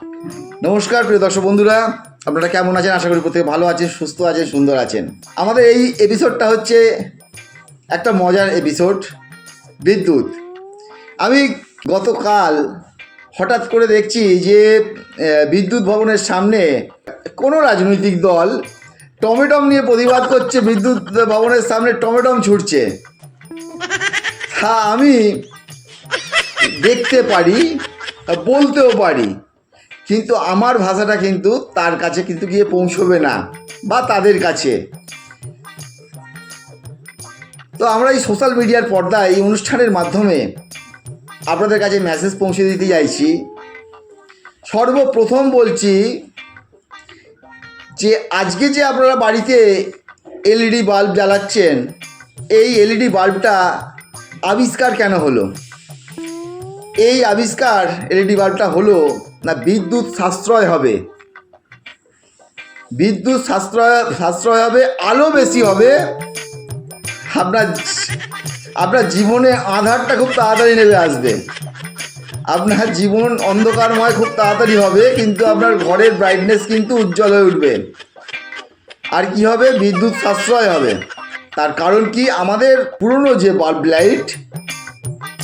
নমস্কার, প্রিয় দর্শক বন্ধুরা। আপনারা কেমন আছেন? আশা করি প্রত্যেকে ভালো আছেন, সুস্থ আছেন, সুন্দর আছেন। আমাদের এই এপিসোডটা হচ্ছে একটা মজার এপিসোড বিদ্যুৎ। আমি গতকাল হঠাৎ করে দেখছি যে বিদ্যুৎ ভবনের সামনে কোনো রাজনৈতিক দল টমেটম নিয়ে প্রতিবাদ করছে, বিদ্যুৎ ভবনের সামনে টমেটম ছুটছে। তা আমি দেখতে পারি বলতেও পারি। কিন্তু আমার ভাষাটা কিন্তু তার কাছে কিন্তু গিয়ে পৌঁছবে না, বা তাদের কাছে। তো আমরা এই সোশ্যাল মিডিয়ার পর্দায় এই অনুষ্ঠানের মাধ্যমে আপনাদের কাছে মেসেজ পৌঁছে দিতে চাইছি। সর্বপ্রথম বলছি যে, আজকে যে আপনারা বাড়িতে এলইডি বাল্ব জ্বালাচ্ছেন, এই এলইডি বাল্বটা আবিষ্কার কেন হলো? এই আবিষ্কার এলইডি বাল্বটা হলো না, বিদ্যুৎ সাশ্রয় হবে। বিদ্যুৎ সাশ্রয় সাশ্রয় হবে, আলো বেশি হবে। আপনার আপনার জীবনে আধারটা খুব তাড়াতাড়ি নেমে আসবে। আপনার জীবন অন্ধকারময় খুব তাড়াতাড়ি হবে, কিন্তু আপনার ঘরের ব্রাইটনেস কিন্তু উজ্জ্বল হয়ে উঠবে। আর কি হবে? বিদ্যুৎ সাশ্রয় হবে। তার কারণ কি? আমাদের পুরনো যে বাল্ব লাইট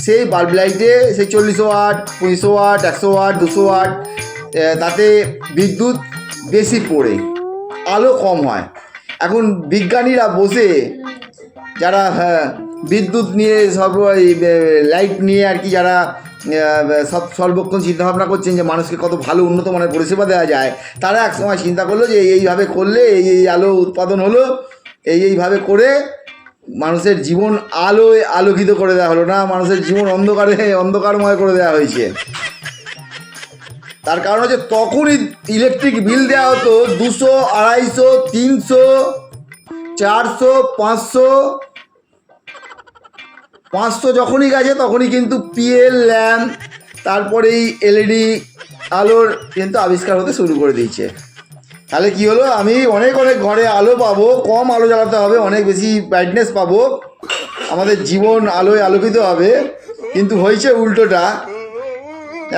সেই বাল্ব লাইটে সেই চল্লিশ ওয়াট পঁচিশশো ওয়াট একশো ওয়াট দুশো ওয়াট তাতে বিদ্যুৎ বেশি পড়ে আলো কম হয়। এখন বিজ্ঞানীরা বসে যারা হ্যাঁ, বিদ্যুৎ নিয়ে এই, লাইট নিয়ে আর কি যারা সব সর্বক্ষণ চিন্তাভাবনা করছেন যে মানুষকে কত ভালো উন্নত মানের পরিষেবা দেওয়া যায় তারা এক সময় চিন্তা করল যে এইভাবে করলে এই এই আলো উৎপাদন হলো এই এইভাবে করে মানুষের জীবন আলোয় আলোকিত করে দেওয়া হলো না, মানুষের জীবন অন্ধকারে, অন্ধকারময় করে দেওয়া হয়েছে। তার কারণ হচ্ছে তখনই ইলেকট্রিক বিল দেওয়া হতো দুশো, আড়াইশো, তিনশো, চারশো, পাঁচশো। পাঁচশো যখনই গেছে তখনই কিন্তু পিএল ল্যাম্প তারপরে এই এলইডি আলোর কিন্তু আবিষ্কার হতে শুরু করে দিয়েছে। তাহলে কি হলো? আমি অনেক অনেক ঘরে আলো পাবো কম আলো জ্বালাতে হবে অনেক বেশি ব্রাইটনেস পাবো। আমাদের জীবন আলোয় আলোকিত হবে। কিন্তু হয়েছে উল্টোটা।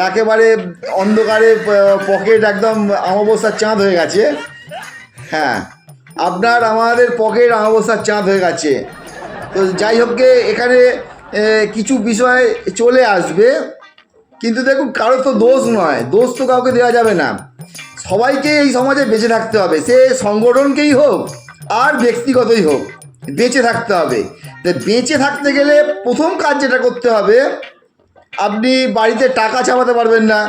একেবারে অন্ধকারে পকেট একদম অমাবস্যার চাঁদ হয়ে গেছে। হ্যাঁ আপনার আমাদের পকেট অমাবস্যার চাঁদ হয়ে গেছে। তো যাই হোক গে, এখানে কিছু বিষয় চলে আসবে। কিন্তু দেখুন কারও তো দোষ নয়। দোষ তো কাউকে দেওয়া যাবে না। সবাইকে এই সমাজে বেঁচে থাকতে হবে। সে সংগঠনকেই হোক আর ব্যক্তিগতই হোক, বেঁচে থাকতে হবে। তো বেঁচে থাকতে গেলে প্রথম কাজ যেটা করতে হবে, আপনি বাড়িতে টাকা চাপাতে পারবেন না,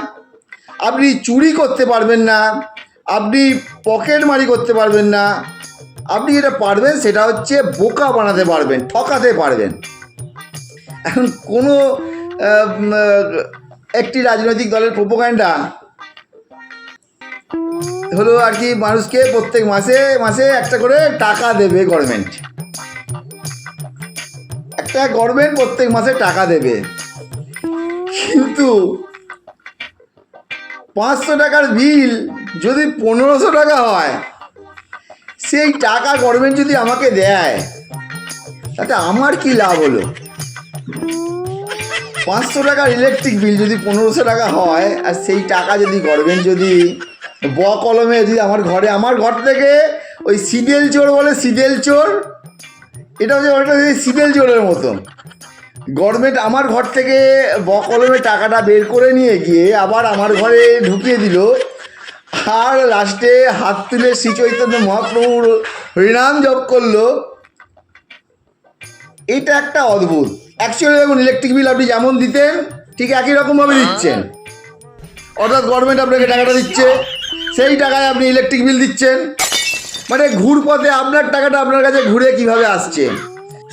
আপনি চুরি করতে পারবেন না, আপনি পকেট মারি করতে পারবেন না, আপনি যেটা পারবেন সেটা হচ্ছে বোকা বানাতে পারবেন, ঠকাতে পারবেন। এখন কোনো একটি রাজনৈতিক দলের প্রোপোগান্ডা হলো আর কি মানুষকে প্রত্যেক মাসে মাসে একটা করে টাকা দেবে গভর্নমেন্ট একটা গভর্নমেন্ট প্রত্যেক মাসে টাকা দেবে। কিন্তু পাঁচশো টাকার বিল যদি পনেরোশো টাকা হয়, সেই টাকা গভর্নমেন্ট যদি আমাকে দেয়, তাতে আমার কি লাভ হলো? পাঁচশো টাকার ইলেকট্রিক বিল যদি পনেরোশো টাকা হয়, আর সেই টাকা যদি গভর্নমেন্ট যদি ব কলমে যদি আমার ঘরে। আমার ঘর থেকে ওই সিডেল চোর বলে সিডেল চোর। এটা হচ্ছে অনেকটা সিডেল চোরের মতো গভর্নমেন্ট আমার ঘর থেকে ব কলমে টাকাটা বের করে নিয়ে গিয়ে আবার আমার ঘরে ঢুকিয়ে দিল। আর লাস্টে হাত তুলে শ্রী চৈতন্য মহাপ্রভুর হরিনাম জপ করল। এটা একটা অদ্ভুত। অ্যাকচুয়ালি দেখুন ইলেকট্রিক বিল আপনি যেমন দিতেন, ঠিক একই রকমভাবে দিচ্ছেন। অর্থাৎ গভর্নমেন্ট আপনাকে টাকাটা দিচ্ছে। সেই টাকায় আপনি ইলেকট্রিক বিল দিচ্ছেন। মানে ঘুরপথে আপনার টাকাটা আপনার কাছে ঘুরে কীভাবে আসছে?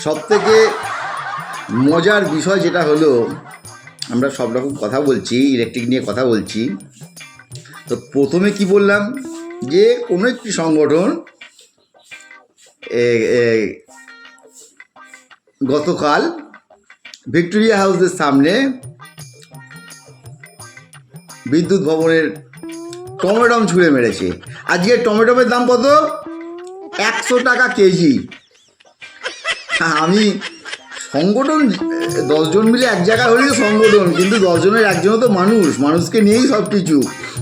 সব থেকে মজার বিষয় যেটা হলো, আমরা সব রকম কথা বলছি ইলেকট্রিক নিয়ে কথা বলছি। তো প্রথমে কি বললাম? যে কোনো একটি সংগঠন গতকাল ভিক্টোরিয়া হাউসের সামনে বিদ্যুৎ ভবনের টমেটম ছুঁড়ে মেরেছে। আজকে টমেটোমের দাম কত? একশো টাকা কেজি। আমি সংগঠন, দশজন মিলে এক জায়গায় হলেই সংগঠন, কিন্তু দশজনের একজনও তো মানুষ, মানুষকে নিয়েই সব কিছু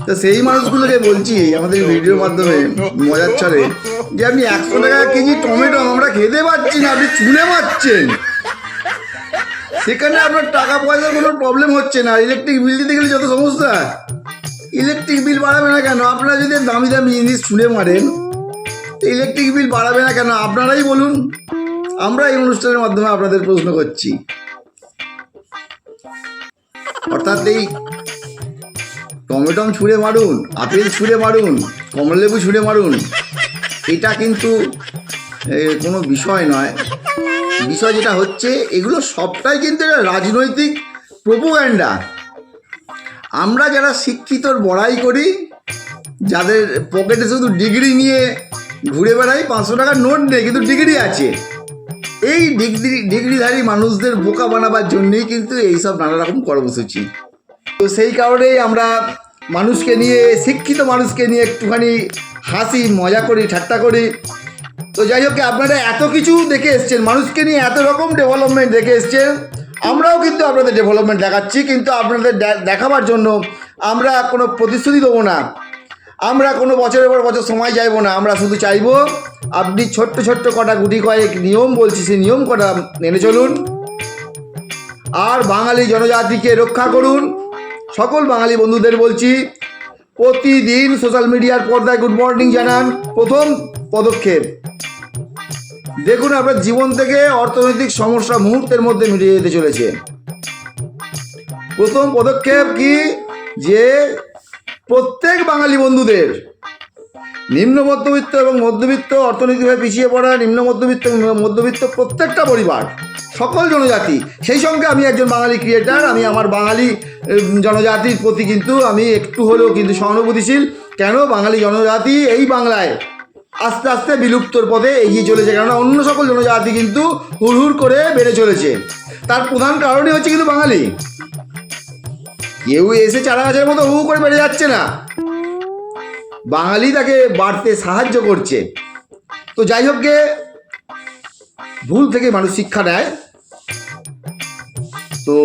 তো সেই মানুষগুলোকে বলছি আমাদের ভিডিওর মাধ্যমে, মজার ছলে, যে আপনি একশো টাকা কেজি টমেটো আমরা খেতে পাচ্ছি না, আপনি চুনে পাচ্ছেন সেখানে আপনার টাকা পয়সার কোনো প্রবলেম হচ্ছে না ইলেকট্রিক বিল দিতে গেলে যত সমস্যা। ইলেকট্রিক বিল বাড়াবে না কেন? আপনারা যদি দামি দামি জিনিস ছুঁড়ে মারেন ইলেকট্রিক বিল বাড়াবে না কেন? আপনারাই বলুন। আমরা এই অনুষ্ঠানের মাধ্যমে আপনাদের প্রশ্ন করছি। অর্থাৎ এই টমেটম ছুঁড়ে মারুন, আপেল ছুঁড়ে মারুন, কমলালেবু ছুঁড়ে মারুন, এটা কিন্তু কোনো বিষয় নয়। বিষয় যেটা হচ্ছে, এগুলো সবটাই কিন্তু একটা রাজনৈতিক প্রোপোগ্যান্ডা আমরা যারা শিক্ষিতর বড়াই করি, যাদের পকেটে শুধু ডিগ্রি নিয়ে ঘুরে বেড়াই, পাঁচশো টাকার নোট নেই, কিন্তু ডিগ্রি আছে। এই ডিগ্রি, ডিগ্রিধারী মানুষদের বোকা বানাবার জন্যেই কিন্তু এইসব নানা রকম কর্মসূচি। তো সেই কারণেই আমরা মানুষকে নিয়ে, শিক্ষিত মানুষকে নিয়ে একটুখানি হাসি, মজা করি, ঠাট্টা করি। তো যাই হোক, আপনারা এত কিছু দেখে এসছেন, মানুষকে নিয়ে এত রকম ডেভেলপমেন্ট দেখে এসছেন। আমরাও কিন্তু আপনাদের ডেভেলপমেন্ট দেখাচ্ছি, কিন্তু আপনাদের দেখাবার জন্য আমরা কোনো প্রতিশ্রুতি দেবো না। আমরা কোনো বছরের পর বছর সময় চাইব না, আমরা শুধু চাইব আপনি ছোট্ট ছোট্ট কটা গুটি কয়েক নিয়ম বলছি, সেই নিয়ম কটা মেনে চলুন। আর বাঙালি জনজাতিকে রক্ষা করুন। সকল বাঙালি বন্ধুদের বলছি, প্রতিদিন সোশ্যাল মিডিয়ার পর্দায় গুড মর্নিং জানান। প্রথম পদক্ষেপ। দেখুন আপনার জীবন থেকে অর্থনৈতিক সমস্যা মুহূর্তের মধ্যে মিটিয়ে যেতে চলেছে। প্রথম পদক্ষেপ কি? যে প্রত্যেক বাঙালি বন্ধুদের নিম্ন মধ্যবিত্ত এবং মধ্যবিত্ত অর্থনৈতিকভাবে পিছিয়ে পড়া নিম্ন মধ্যবিত্ত মধ্যবিত্ত প্রত্যেকটা পরিবার, সকল জনজাতি, সেই সঙ্গে আমি একজন বাঙালি ক্রিয়েটার আমি আমার বাঙালি জনজাতির প্রতি কিন্তু আমি একটু হলেও কিন্তু সহানুভূতিশীল। কেন? বাঙালি জনজাতি এই বাংলায় আস্তে আস্তে বিলুপ্তর পথে এগিয়ে চলেছে কেননা অন্য সকল জনজাতি কিন্তু হুড়হুড় করে বেড়ে চলেছে। তার প্রধান কারণই হচ্ছে কিন্তু বাঙালি। কেউ এসে চারা গাছের মতো হু করে বেড়ে যাচ্ছে না। বাঙালি তাকে বাড়তে সাহায্য করছে। তো যাই হোক গে, ভুল থেকে মানুষ শিক্ষা নেয়। তো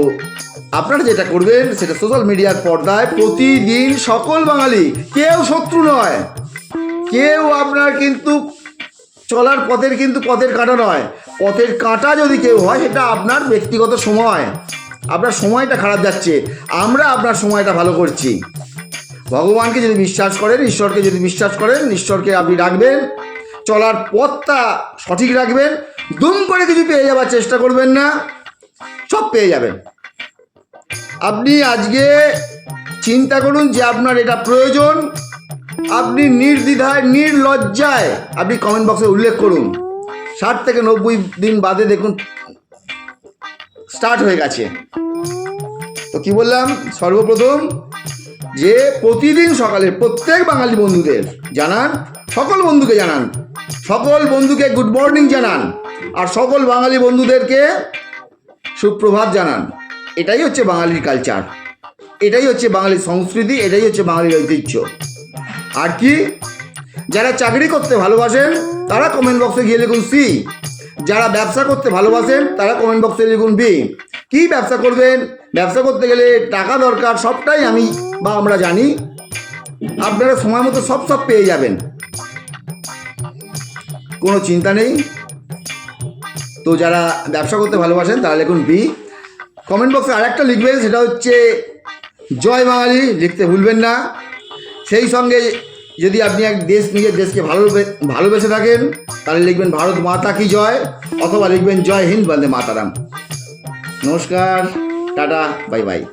আপনারা যেটা করবেন সেটা সোশ্যাল মিডিয়ার পর্দায় প্রতিদিন সকল বাঙালি কেউ শত্রু নয়। কেউ আপনার কিন্তু চলার পথের কিন্তু পথের কাঁটা নয়। পথের কাঁটা যদি কেউ হয়, সেটা আপনার ব্যক্তিগত সময়। আপনার সময়টা খারাপ যাচ্ছে। আমরা আপনার সময়টা ভালো করছি। ভগবানকে যদি বিশ্বাস করেন, ঈশ্বরকে যদি বিশ্বাস করেন, ঈশ্বরকে আপনি রাখবেন, চলার পথটা সঠিক রাখবেন, দুম করে কিছু পেয়ে যাওয়ার চেষ্টা করবেন না, সব পেয়ে যাবেন। আপনি আজকে চিন্তা করুন যে আপনার এটা প্রয়োজন। আপনি নির্দ্বিধায়, নির্লজ্জায় আপনি কমেন্ট বক্সে উল্লেখ করুন। ষাট থেকে নব্বই দিন বাদে দেখুন স্টার্ট হয়ে গেছে। তো কি বললাম? সর্বপ্রথম, যে প্রতিদিন সকালে প্রত্যেক বাঙালি বন্ধুদের জানান, সকল বন্ধুকে জানান, সকল বন্ধুকে গুড মর্নিং জানান, আর সকল বাঙালি বন্ধুদেরকে সুপ্রভাত জানান। এটাই হচ্ছে বাঙালির কালচার এটাই হচ্ছে বাঙালির সংস্কৃতি, এটাই হচ্ছে বাঙালির ঐতিহ্য। আর কি? যারা চাকরি করতে ভালোবাসেন, তারা কমেন্ট বক্সে গিয়ে লিখুন সি যারা ব্যবসা করতে ভালোবাসেন, তারা কমেন্ট বক্সে লিখুন বি কি ব্যবসা করবেন? ব্যবসা করতে গেলে টাকা দরকার, সবটাই আমি বা আমরা জানি। আপনারা সময় মতো সব সব পেয়ে যাবেন। কোনো চিন্তা নেই। তো যারা ব্যবসা করতে ভালোবাসেন, তারা লিখুন বি কমেন্ট বক্সে আরেকটা লিখবেন, সেটা হচ্ছে, জয় বাঙালি, লিখতে ভুলবেন না। সেই সঙ্গে যদি আপনি এক দেশ, নিজের দেশকে ভালো ভালোবেসে থাকেন, তাহলে লিখবেন ভারত মাতা কি জয়? অথবা লিখবেন জয় হিন্দ বন্দে মাতারাম। নমস্কার, টাটা, বাই বাই।